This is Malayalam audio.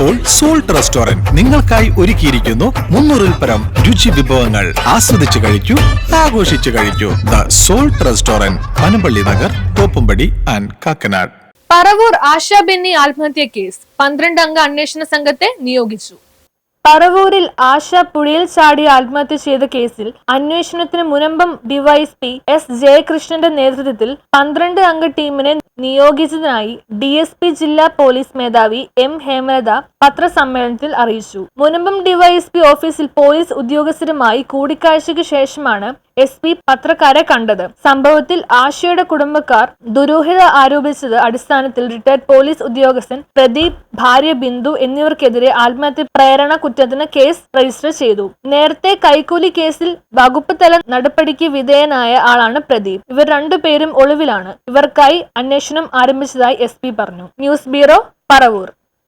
ഇപ്പോൾ സോൾട്ട് റെസ്റ്റോറന്റ് നിങ്ങൾക്കായി ഒരുക്കിയിരിക്കുന്നു മുന്നൂറിൽ പരം രുചി വിഭവങ്ങൾ ആസ്വദിച്ചു കഴിച്ചു ആഘോഷിച്ചു കഴിച്ചു the salt restaurant Panampilly Nagar Thoppumpady and Kakkanad. Paravur Asha Benny ആത്മഹത്യ കേസ്. പന്ത്രണ്ട് അംഗ അന്വേഷണ സംഘത്തെ നിയോഗിച്ചു. പറവൂരിൽ ആശ പുഴയിൽ ചാടി ആത്മഹത്യ ചെയ്ത കേസിൽ അന്വേഷണത്തിന് മുനമ്പം ഡിവൈഎസ്പി എസ് ജയകൃഷ്ണന്റെ നേതൃത്വത്തിൽ പന്ത്രണ്ട് അംഗ ടീമിനെ നിയോഗിച്ചതിനായി ഡിഎസ്പി ജില്ലാ പോലീസ് മേധാവി എം ഹേമലത പത്രസമ്മേളനത്തിൽ അറിയിച്ചു. മുനമ്പം ഡിവൈഎസ്പി ഓഫീസിൽ പോലീസ് ഉദ്യോഗസ്ഥരുമായി കൂടിക്കാഴ്ചയ്ക്ക് ശേഷമാണ് എസ് പി പത്രക്കാരെ കണ്ടത്. സംഭവത്തിൽ ആശയുടെ കുടുംബക്കാർ ദുരൂഹത ആരോപിച്ചത് അടിസ്ഥാനത്തിൽ റിട്ടയർഡ് പോലീസ് ഉദ്യോഗസ്ഥൻ പ്രദീപ് ഭാര്യ ബിന്ദു എന്നിവർക്കെതിരെ ആത്മഹത്യ പ്രേരണ കുറ്റത്തിന് കേസ് രജിസ്റ്റർ ചെയ്തു. നേരത്തെ കൈക്കൂലി കേസിൽ വകുപ്പ് തല നടപടിക്ക് വിധേയനായ ആളാണ് പ്രദീപ്. ഇവർ രണ്ടുപേരും ഒളിവിലാണ്. ഇവർക്കായി അന്വേഷണം ആരംഭിച്ചതായി എസ് പറഞ്ഞു. News bureau Paravur.